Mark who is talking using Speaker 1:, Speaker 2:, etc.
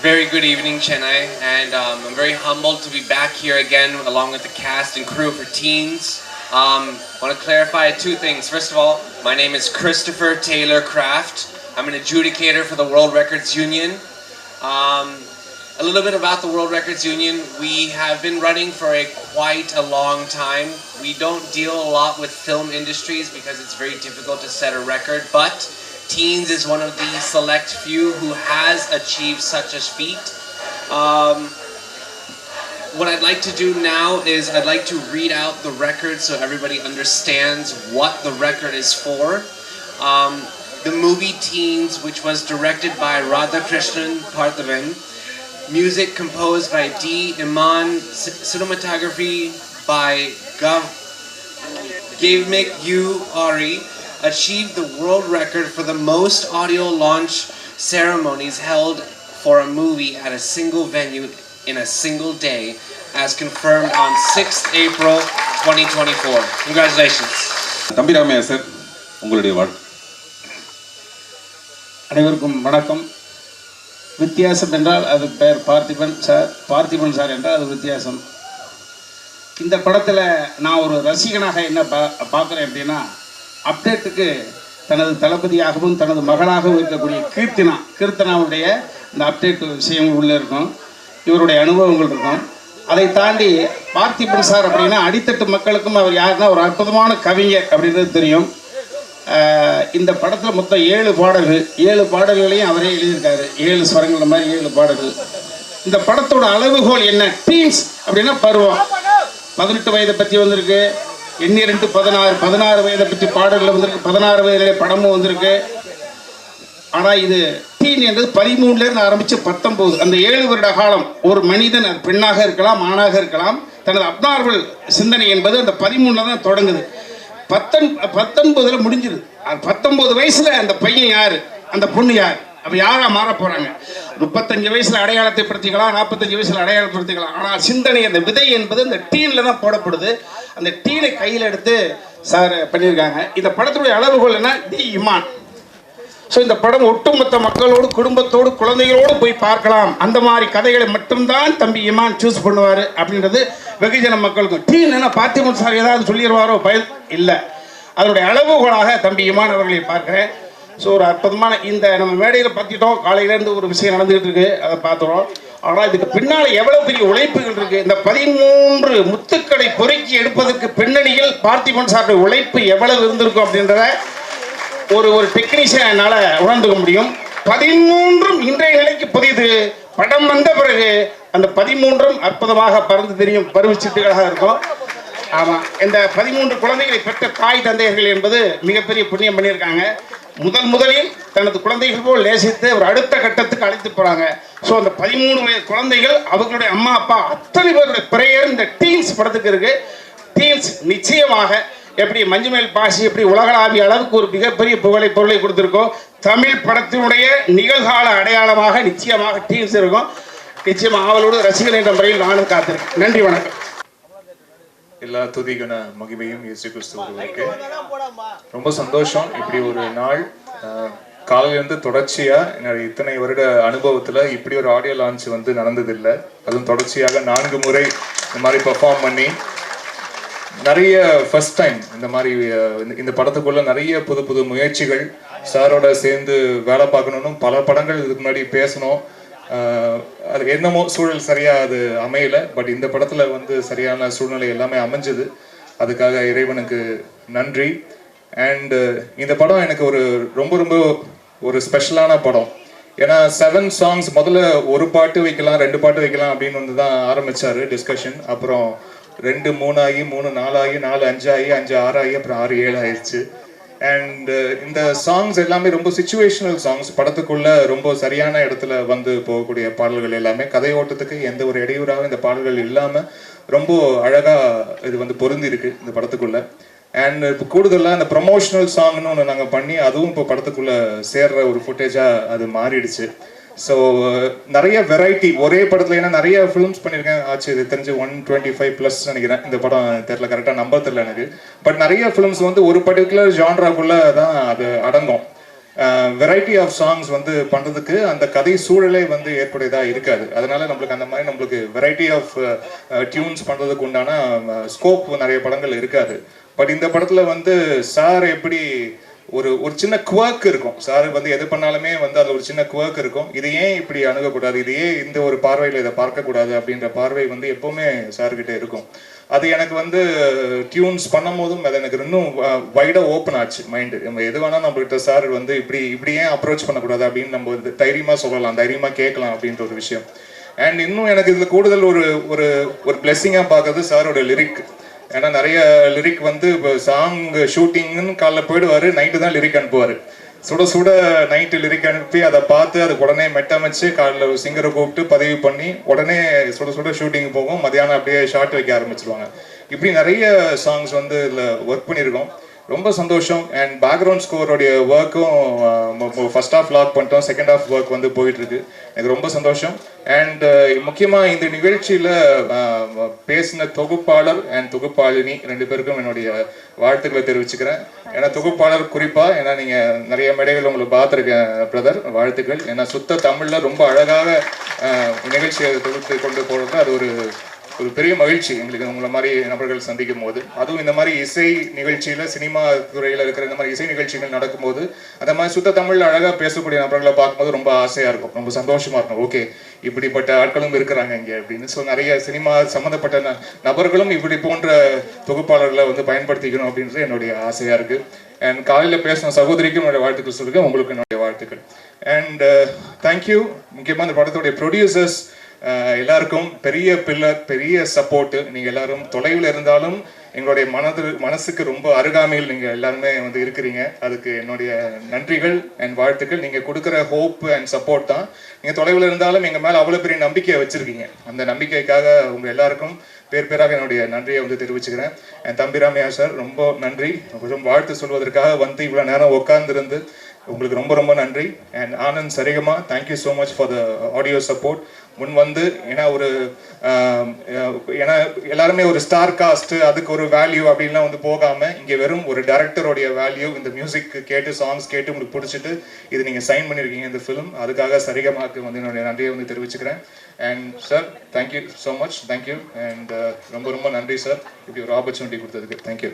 Speaker 1: Very good evening, Chennai, and um, I'm very humbled to be back here again along with the cast and crew for Teens. Um, want to clarify two things. First of all, my name is Christopher Taylor Kraft. I'm an adjudicator for the World Records Union. Um, a little bit about the World Records Union. We have been running for a quite a long time. We don't deal a lot with film industries because it's very difficult to set a record, but Teens is one of the select few who has achieved such a feat. Um, what I'd like to do now is I'd like to read out the record so everybody understands what the record is for. Um, the movie Teens, which was directed by Radhakrishnan Parthavan, music composed by D. Iman, cinematography by Gav Gavmik U. Ari, achieved the world record for the most audio launch ceremonies held for a movie at a single venue in a single day, as confirmed on 6th April 2024. Congratulations.
Speaker 2: தம்பி Ramaiah sir உங்களுடைய வாழ்
Speaker 3: அனைவருக்கும் வணக்கம் வித்தியாசம் என்றால் அது பெயர் Parthiban sir Parthiban sir என்றால் அது வித்தியாசம் இந்த படத்தில் நான் ஒரு ரசிகனாக என்ன பா பார்க்குறேன் அப்படின்னா அப்டேட்டுக்கு தனது தளபதியாகவும் தனது மகளாகவும் இருக்கக்கூடிய கீர்த்தனா கீர்த்தனாவுடைய இந்த அப்டேட் விஷயம் உள்ளே இருக்கும். இவருடைய அனுபவங்கள் இருக்கும். அதை தாண்டி பார்த்திபன் சார் அப்படின்னா அடித்தட்டு மக்களுக்கும் அவர் யாருன்னா ஒரு அற்புதமான கவிஞர் அப்படின்றது தெரியும். இந்த படத்தில் மொத்தம் ஏழு பாடல்கள் ஏழு பாடல்களையும் அவரே எழுதியிருக்காரு. ஏழு ஸ்வரங்கள் மாதிரி ஏழு பாடல்கள். இந்த படத்தோட அளவுகோல் என்ன? டீன்ஸ் அப்படின்னா பருவம். பதினெட்டு வயதை பற்றி வந்திருக்கு. எண்ணிரண்டு பதினாறு பதினாறு வயதை பற்றி பாடல்கள் வந்திருக்கு. பதினாறு வயதிலே படமும் வந்திருக்கு. ஆனால் இது டீன் என்றது பதிமூணுலேருந்து ஆரம்பித்து பத்தொம்போது அந்த ஏழு வருட காலம் ஒரு மனிதன் அது பெண்ணாக இருக்கலாம் ஆணாக இருக்கலாம் தனது அப்னார்வல் சிந்தனை என்பது அந்த பதிமூணில் தான் தொடங்குது. பத்தொன் பத்தொன்பதில் முடிஞ்சிருது அது பத்தொன்பது வயசில் அந்த பையன் யார்? அந்த பொண்ணு யார்? அப்போ யாராக மாற போகிறாங்க முப்பத்தஞ்சு வயசுல அடையாளத்தை படுத்திக்கலாம் நாற்பத்தஞ்சு வயசுல அடையாளப்படுத்திக்கலாம். ஆனால் சிந்தனை அந்த விதை என்பது அந்த டீன்ல தான் போடப்படுது. அந்த டீனை கையில் எடுத்து சார் பண்ணியிருக்காங்க. இந்த படத்துடைய அளவுகோல் என்ன? டி இமான். ஸோ இந்த படம் ஒட்டுமொத்த மக்களோடு குடும்பத்தோடு குழந்தைகளோடு போய் பார்க்கலாம். அந்த மாதிரி கதைகளை மட்டும்தான் தம்பி இமான் சூஸ் பண்ணுவார் அப்படின்றது வெகுஜன மக்களுக்கும் டீ என்ன பார்த்திபன் சார் ஏதாவது சொல்லிடுவாரோ? பயன் இல்லை. அதனுடைய அளவுகோலாக தம்பி இமான் அவர்களை பார்க்குறேன். ஸோ ஒரு அற்புதமான இந்த நம்ம மேடையில் பார்த்துட்டோம் காலையிலேருந்து ஒரு விஷயம் நடந்துகிட்டு இருக்கு அதை பார்த்துறோம் ஆனால் இதுக்கு பின்னால் எவ்வளோ பெரிய உழைப்புகள் இருக்கு? இந்த பதிமூன்று முத்துக்களை பொறுக்கி எடுப்பதற்கு பின்னணியில் பார்த்திபன் சாருடைய உழைப்பு எவ்வளவு இருந்திருக்கும் அப்படின்றத ஒரு ஒரு டெக்னீஷியன் என்னால் உணர்ந்துக்க முடியும். பதிமூன்றும் இன்றைய நிலைக்கு புதியது படம் வந்த பிறகு அந்த பதிமூன்றும் அற்புதமாக பறந்து தெரியும். பருவச்சிட்டுகளாக இருக்கும். ஆமாம் இந்த பதிமூன்று குழந்தைகளை பெற்ற தாய் தந்தையர்கள் என்பது மிகப்பெரிய புண்ணியம் பண்ணியிருக்காங்க. முதல் முதலில் தனது குழந்தைகள் போல் நேசித்து ஒரு அடுத்த கட்டத்துக்கு அழைத்து போகிறாங்க ஸோ அந்த பதிமூணு வயது குழந்தைகள் அவர்களுடைய அம்மா அப்பா அத்தனை பேருடைய பிரேயர் இந்த டீன்ஸ் படத்துக்கு இருக்கு. டீன்ஸ் நிச்சயமாக எப்படி மஞ்சுமேல் பாசி எப்படி உலகளாவிய அளவுக்கு ஒரு மிகப்பெரிய புகழை பொருளை கொடுத்துருக்கோம். தமிழ் படத்தினுடைய நிகழ்கால அடையாளமாக நிச்சயமாக டீம்ஸ் இருக்கும். நிச்சயமாக ஆவலோடு ரசிகர் என்ற முறையில் நானும் காத்திருக்கேன். நன்றி வணக்கம்.
Speaker 4: எல்லா துதிகன மகிமையும் இயேசு கிறிஸ்துவர்களுக்கு ரொம்ப சந்தோஷம். இப்படி ஒரு நாள் காலையிலேருந்து தொடர்ச்சியா என்னுடைய இத்தனை வருட அனுபவத்துல இப்படி ஒரு ஆடியோ லான்ச் வந்து நடந்ததில்லை. அதுவும் தொடர்ச்சியாக நான்கு முறை இந்த மாதிரி பெர்ஃபார்ம் பண்ணி நிறைய ஃபர்ஸ்ட் டைம் இந்த மாதிரி இந்த படத்துக்குள்ள நிறைய புது புது முயற்சிகள் சாரோட சேர்ந்து வேலை பார்க்கணும்னு பல படங்கள் இதுக்கு முன்னாடி பேசணும். அது என்னமோ சூழல் சரியாக அது அமையலை பட் இந்த படத்தில் வந்து சரியான சூழ்நிலை எல்லாமே அமைஞ்சது. அதுக்காக இறைவனுக்கு நன்றி. அண்டு இந்த படம் எனக்கு ஒரு ரொம்ப ரொம்ப ஒரு ஸ்பெஷலான படம். ஏன்னா செவன் சாங்ஸ் முதல்ல ஒரு பாட்டு வைக்கலாம் ரெண்டு பாட்டு வைக்கலாம் அப்படின்னு வந்து தான் ஆரம்பித்தார் டிஸ்கஷன் அப்புறம் ரெண்டு மூணாகி மூணு நாலாகி நாலு அஞ்சாகி அஞ்சு ஆறாகி அப்புறம் ஆறு ஏழு ஆயிடுச்சு. அண்ட் uh, இந்த சாங்ஸ் எல்லாமே ரொம்ப சுச்சுவேஷனல் சாங்ஸ் படத்துக்குள்ள ரொம்ப சரியான இடத்துல வந்து போகக்கூடிய பாடல்கள் எல்லாமே கதை ஓட்டத்துக்கு எந்த ஒரு இடையூறாகவும் இந்த பாடல்கள் இல்லாம ரொம்ப அழகா இது வந்து பொருந்திருக்கு இந்த படத்துக்குள்ள. அண்ட் இப்போ கூடுதலாக இந்த ப்ரொமோஷனல் சாங்னு ஒன்று நாங்கள் பண்ணி அதுவும் இப்போ படத்துக்குள்ளே சேர்ற ஒரு ஃபுட்டேஜாக அது மாறிடுச்சு. ஸோ uh, நிறைய வெரைட்டி ஒரே படத்துல ஏன்னா நிறைய ஃபிலிம்ஸ் பண்ணியிருக்கேன் ஆச்சு இது தெரிஞ்சு ஒன் டுவெண்ட்டி ஃபைவ் ப்ளஸ் நினைக்கிறேன். இந்த படம் தெரில கரெக்டாக நம்பர் தெரில எனக்கு. பட் நிறைய ஃபிலிம்ஸ் வந்து ஒரு பர்டிகுலர் ஜான்ராக்குள்ளே தான் அது அடங்கும். வெரைட்டி ஆஃப் சாங்ஸ் வந்து பண்ணுறதுக்கு அந்த கதை சூழலே வந்து ஏற்புடையதாக இருக்காது. அதனால நம்மளுக்கு அந்த மாதிரி நம்மளுக்கு வெரைட்டி ஆஃப் டியூன்ஸ் பண்ணுறதுக்கு உண்டான uh, ஸ்கோப் நிறைய படங்கள் இருக்காது. பட் இந்த படத்தில் வந்து சார் எப்படி ஒரு ஒரு சின்ன குவர்க் இருக்கும். சார் வந்து எது பண்ணாலுமே வந்து அதில் ஒரு சின்ன குவர்க் இருக்கும். இது ஏன் இப்படி அணுகக்கூடாது? இது ஏன் இந்த ஒரு பார்வையில் இதை பார்க்கக்கூடாது அப்படின்ற பார்வை வந்து எப்போவுமே சார்கிட்ட இருக்கும். அது எனக்கு வந்து டியூன்ஸ் பண்ணும் போதும் அது எனக்கு இன்னும் வைடாக ஓப்பன் ஆச்சு மைண்டு நம்ம எது வேணால் நம்மகிட்ட சார் வந்து இப்படி இப்படி ஏன் அப்ரோச் பண்ணக்கூடாது அப்படின்னு நம்ம வந்து தைரியமாக சொல்லலாம் தைரியமாக கேட்கலாம் அப்படின்ற ஒரு விஷயம். அண்ட் இன்னும் எனக்கு இதில் கூடுதல் ஒரு ஒரு ஒரு பிளெஸ்ஸிங்காக பார்க்கறது சாரோட லிரிக் ஏன்னா நிறைய லிரிக் வந்து இப்போ சாங் ஷூட்டிங்னு காலைல போயிடுவார் நைட்டு தான் லிரிக் அனுப்புவார். சுட சுட நைட்டு லிரிக் அனுப்பி அதை பார்த்து அதுக்கு உடனே மெட்டமைச்சு காலைல சிங்கரை கூப்பிட்டு பதிவு பண்ணி உடனே சுட சுட ஷூட்டிங் போகும். மதியானம் அப்படியே ஷார்ட் வைக்க ஆரம்பிச்சிருவாங்க. இப்படி நிறைய சாங்ஸ் வந்து இதில் ஒர்க் பண்ணியிருக்கோம் ரொம்ப சந்தோஷம். அண்ட் பேக்ரவுண்ட் ஸ்கோருடைய ஒர்க்கும் ஃபர்ஸ்ட் ஆஃப் லாக் பண்ணிட்டோம். செகண்ட் ஆஃப் ஒர்க் வந்து போயிட்டு இருக்கு எனக்கு ரொம்ப சந்தோஷம். அண்ட் முக்கியமாக இந்த நிகழ்ச்சியில் பேசின தொகுப்பாளர் அண்ட் தொகுப்பாளினி ரெண்டு பேருக்கும் என்னுடைய வாழ்த்துக்களை தெரிவிச்சுக்கிறேன். ஏன்னா தொகுப்பாளர் குறிப்பாக ஏன்னா நீங்கள் நிறைய மேடைகள் உங்களை பார்த்துருக்கேன் பிரதர் வாழ்த்துக்கள். ஏன்னா சுத்த தமிழில் ரொம்ப அழகாக நிகழ்ச்சியை தொகுத்து கொண்டு போகிறது அது ஒரு ஒரு பெரிய மகிழ்ச்சி எங்களுக்கு உங்களை மாதிரி நபர்கள் சந்திக்கும் போது அதுவும் இந்த மாதிரி இசை நிகழ்ச்சியில சினிமா துறையில் இருக்கிற இந்த மாதிரி இசை நிகழ்ச்சிகள் நடக்கும்போது அந்த மாதிரி சுத்த தமிழ்ல அழகாக பேசக்கூடிய நபர்களை பார்க்கும்போது ரொம்ப ஆசையாக இருக்கும். ரொம்ப சந்தோஷமா இருக்கும். ஓகே இப்படிப்பட்ட ஆட்களும் இருக்கிறாங்க இங்கே அப்படின்னு ஸோ நிறைய சினிமா சம்மந்தப்பட்ட ந- நபர்களும் இப்படி போன்ற தொகுப்பாளர்களை வந்து பயன்படுத்திக்கணும் அப்படின்றது என்னுடைய ஆசையா இருக்கு. அண்ட் காலையில் பேசின சகோதரிக்கும் என்னுடைய வாழ்த்துக்கள் சொல்லுங்கள் உங்களுக்கு என்னுடைய வாழ்த்துக்கள். அண்ட் தேங்க்யூ uh, முக்கியமாக இந்த படத்துடைய ப்ரொடியூசர்ஸ் எல்லாருக்கும் பெரிய பில்லர் பெரிய சப்போர்ட்டு நீங்கள் எல்லாரும் தொலைவில் இருந்தாலும் எங்களுடைய மனது மனசுக்கு ரொம்ப அருகாமையில் நீங்கள் எல்லாருமே வந்து இருக்கிறீங்க. அதுக்கு என்னுடைய நன்றிகள் அண்ட் வாழ்த்துக்கள். நீங்கள் கொடுக்குற ஹோப் அண்ட் சப்போர்ட் தான். நீங்கள் தொலைவில் இருந்தாலும் எங்கள் மேலே அவ்வளோ பெரிய நம்பிக்கையை வச்சுருக்கீங்க. அந்த நம்பிக்கைக்காக உங்கள் எல்லாருக்கும் பேர் பேராக என்னுடைய நன்றியை வந்து தெரிவிச்சுக்கிறேன். என் தம்பி ராமையா சார் ரொம்ப நன்றி. கொஞ்சம் வாழ்த்து சொல்வதற்காக வந்து இவ்வளோ நேரம் உட்காந்துருந்து உங்களுக்கு ரொம்ப ரொம்ப நன்றி. And Anand Saregama thank you so much for the audio support முன் வந்து ஏன்னா ஒரு ஏன்னா எல்லாருமே ஒரு ஸ்டார் காஸ்ட் அதுக்கு ஒரு வேல்யூ அப்படின்லாம் வந்து போகாமல் இங்கே வெறும் ஒரு டேரக்டருடைய வேல்யூ இந்த மியூசிக் கேட்டு சாங்ஸ் கேட்டு உங்களுக்கு பிடிச்சிட்டு இது நீங்கள் சைன் பண்ணியிருக்கீங்க இந்த ஃபிலிம் அதுக்காக சரிகமாக்கு வந்து என்னுடைய நன்றியை வந்து தெரிவிச்சுக்கிறேன். And sir thank you so much thank you and ரொம்ப ரொம்ப நன்றி சார் இப்படி ஒரு ஆப்பர்ச்சுனிட்டி கொடுத்ததுக்கு தேங்க்யூ